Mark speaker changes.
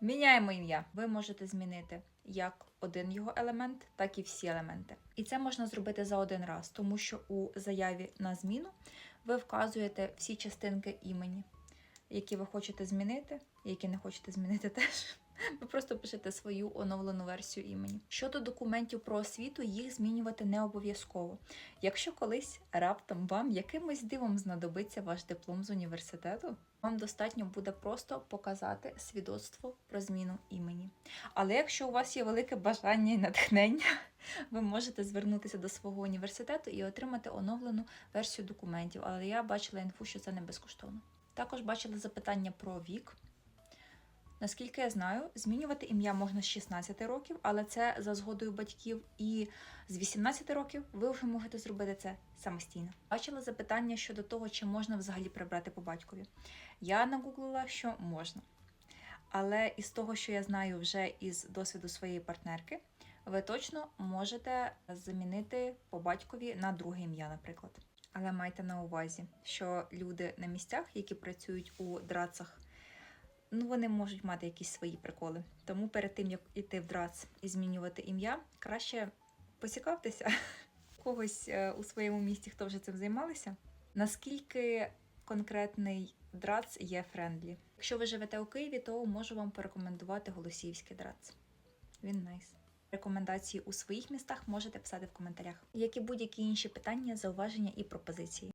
Speaker 1: Міняємо ім'я. Ви можете змінити як один його елемент, так і всі елементи. І це можна зробити за один раз, тому що у заяві на зміну ви вказуєте всі частинки імені, які ви хочете змінити, які не хочете змінити теж. Ви просто пишете свою оновлену версію імені. Щодо документів про освіту, їх змінювати не обов'язково. Якщо колись раптом вам якимось дивом знадобиться ваш диплом з університету, вам достатньо буде просто показати свідоцтво про зміну імені. Але якщо у вас є велике бажання і натхнення, ви можете звернутися до свого університету і отримати оновлену версію документів. Але я бачила інфу, що це не безкоштовно. Також бачила запитання про вік. Наскільки я знаю, змінювати ім'я можна з 16 років, але це за згодою батьків. І з 18 років ви вже можете зробити це самостійно. Бачила запитання щодо того, чи можна взагалі прибрати по батькові. Я нагуглила, що можна. Але із того, що я знаю вже із досвіду своєї партнерки, ви точно можете замінити по батькові на друге ім'я, наприклад. Але майте на увазі, що люди на місцях, які працюють у драцах, ну вони можуть мати якісь свої приколи. Тому перед тим як іти в драц і змінювати ім'я, краще поцікавтеся когось е, у своєму місті, хто вже цим займалися. Наскільки конкретний драц є френдлі? Якщо ви живете у Києві, то можу вам порекомендувати голосіївський драц. Він найс. Рекомендації у своїх містах можете писати в коментарях, як і будь-які інші питання, зауваження і пропозиції.